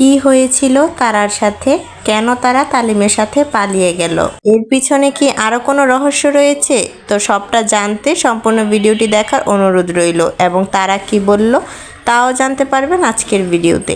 কি হয়েছিল তারার সাথে? কেন তারা তালিমের সাথে পালিয়ে গেল? এর পিছনে কি আরও কোনো রহস্য রয়েছে? তো সবটা জানতে সম্পূর্ণ ভিডিওটি দেখার অনুরোধ রইল। এবং তারা কি বলল, তাও জানতে পারবেন আজকের ভিডিওতে।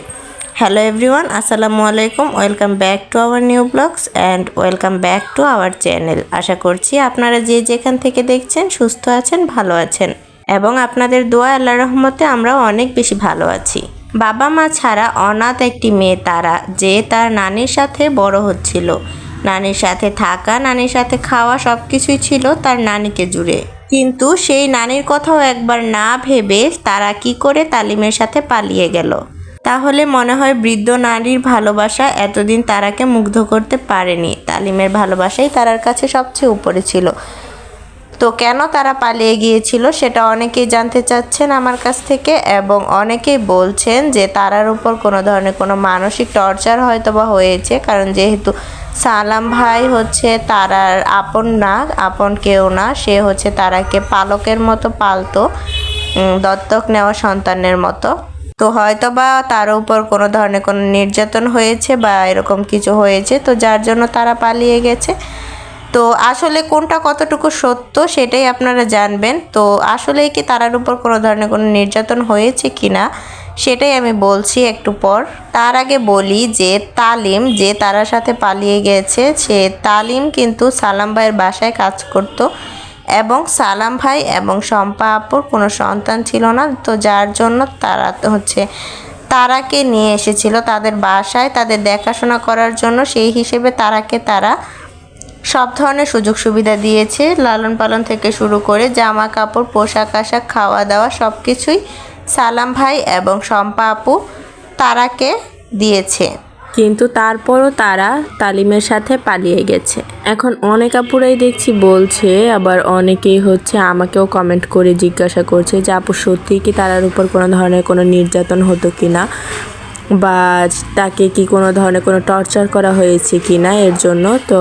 হ্যালো এভরিওয়ান, আসসালামু আলাইকুম। Welcome back to our new blogs and welcome back to our channel. আশা করছি আপনারা যে যেখান থেকে দেখছেন সুস্থ আছেন, ভালো আছেন। এবং আপনাদের দোয়া আল্লাহ রহমতে আমরা অনেক বেশি ভালো আছি। বাবা মা ছাড়া অনাথ একটি মেয়ে তারা, যে তার নানির সাথে বড় হচ্ছিল। নানির সাথে থাকা, নানির সাথে খাওয়া সব কিছুই ছিল তার নানিকে জুড়ে। কিন্তু সেই নানির কথাও একবার না ভেবে তারা কি করে তালিমের সাথে পালিয়ে গেল? তাহলে মনে হয় বৃদ্ধ নারীর ভালোবাসা এতদিন তারাকে মুগ্ধ করতে পারেনি। তালিমের ভালোবাসাই তারার কাছে সবচেয়ে উপরে ছিল। তো কেন তারা পালিয়ে গিয়েছিল সেটা অনেকেই জানতে চাচ্ছেন আমার কাছ থেকে এবং অনেকেই বলছেন যে তারার উপর কোনো ধরনের কোনো মানসিক টর্চার হয়তো বা হয়েছে। কারণ যেহেতু সালাম ভাই হচ্ছে তারার আপন না, আপন কেউ না, সে হচ্ছে তারাকে পালকের মতো পালতো দত্তক নেওয়া সন্তানের মতো। তো হয়তো বা তার উপর কোনো ধরনের কোনো নির্যাতন হয়েছে বা এরকম কিছু হয়েছে, তো যার জন্য তারা পালিয়ে গেছে। তো আসলে কোনটা কতটুকু সত্য সেটাই আপনারা জানবেন। তো আসলে কি তারার উপর কোনো ধরনের কোনো নির্যাতন হয়েছে কি না সেটাই আমি বলছি একটু পর। তার আগে বলি যে তালিম যে তারার সাথে পালিয়ে গেছে, সে তালিম কিন্তু সালাম ভাইয়ের বাসায় কাজ করতো এবং সালাম ভাই এবং শম্পা আপুর কোনো সন্তান ছিল না। তো যার জন্য তারা হচ্ছে তারাকে নিয়ে এসেছিল তাদের বাসায়। তাদের দেখাশোনা করার জন্য সেই হিসেবে তারাকে তারা সব ধরনের সুযোগ সুবিধা দিয়েছে। লালন পালন থেকে শুরু করে জামা কাপড়, পোশাক আশাক, খাওয়া দাওয়া সব কিছুই সালাম ভাই এবং শম্পা আপু তারাকে দিয়েছে। কিন্তু তারপরও তারা তালিমের সাথে পালিয়ে গেছে। এখন অনেক আপুরাই দেখছি বলছে, আবার অনেকেই হচ্ছে আমাকেও কমেন্ট করে জিজ্ঞাসা করছে যে, আপু সত্যি কি তারার উপর কোনো ধরনের কোনো নির্যাতন হতো কি না বা তাকে কি কোনো ধরনের কোনো টর্চার করা হয়েছে কি না এর জন্য? তো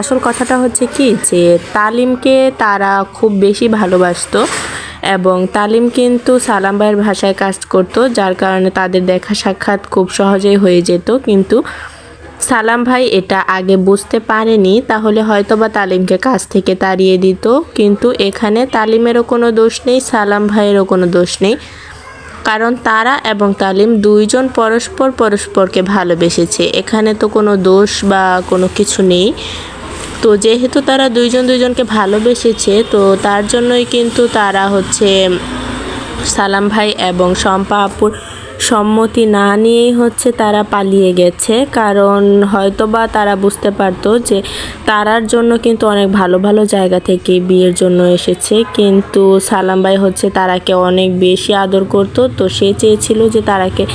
আসল কথাটা হচ্ছে কি যে তালিমকে তারা খুব বেশি ভালোবাসতো এবং তালিম কিন্তু সালাম ভাইয়ের ভাষায় কাজ করতো, যার কারণে তাদের দেখা সাক্ষাৎ খুব সহজেই হয়ে যেত। কিন্তু সালাম ভাই এটা আগে বুঝতে পারেনি, তাহলে হয়তো বা তালিমকে কাছ থেকে তাড়িয়ে দিত। কিন্তু এখানে তালিমেরও কোনো দোষ নেই, সালাম ভাইয়েরও কোনো দোষ নেই। কারণ তারা এবং তালিম দুইজন পরস্পর পরস্পরকে ভালোবেসেছে। এখানে তো কোনো দোষ বা কোনো কিছু নেই। তো যেহেতু তারা দুইজন দুইজনকে ভালোবেসেছে, তো তার জন্যই কিন্তু তারা হচ্ছে সালাম ভাই এবং শম্পা আপুর সম্মতি না নিয়েই হচ্ছে তারা পালিয়ে গেছে। কারণ হয়তোবা তারা বুঝতে পারতো যে তারার জন্য কিন্তু অনেক ভালো ভালো জায়গা থেকে বিয়ের জন্য এসেছে। কিন্তু সালাম ভাই হচ্ছে তারাকে অনেক বেশি আদর করতো। তো সে চেয়েছিল যে তারাকে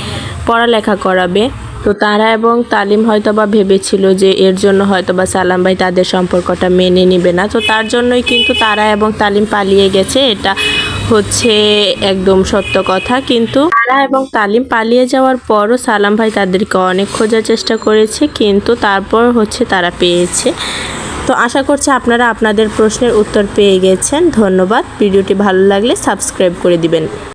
পড়ালেখা করাবে। তো তারা এবং তালিম হয়তোবা ভেবেছিল যে এর জন্য হয়তোবা সালাম ভাই তাদের সম্পর্কটা মেনে নেবে না। তো তার জন্যই কিন্তু তারা এবং তালিম পালিয়ে গেছে। এটা হচ্ছে একদম সত্য কথা, কিন্তু তারা এবং তালিম পালিয়ে যাওয়ার পরও সালাম ভাই তাদেরকে অনেক খোঁজার চেষ্টা করেছে, কিন্তু তারপর হচ্ছে তারা পেয়েছে। তো আশা করছি আপনারা আপনাদের প্রশ্নের উত্তর পেয়ে গেছেন। ধন্যবাদ। ভিডিওটি ভালো লাগলে সাবস্ক্রাইব করে দিবেন।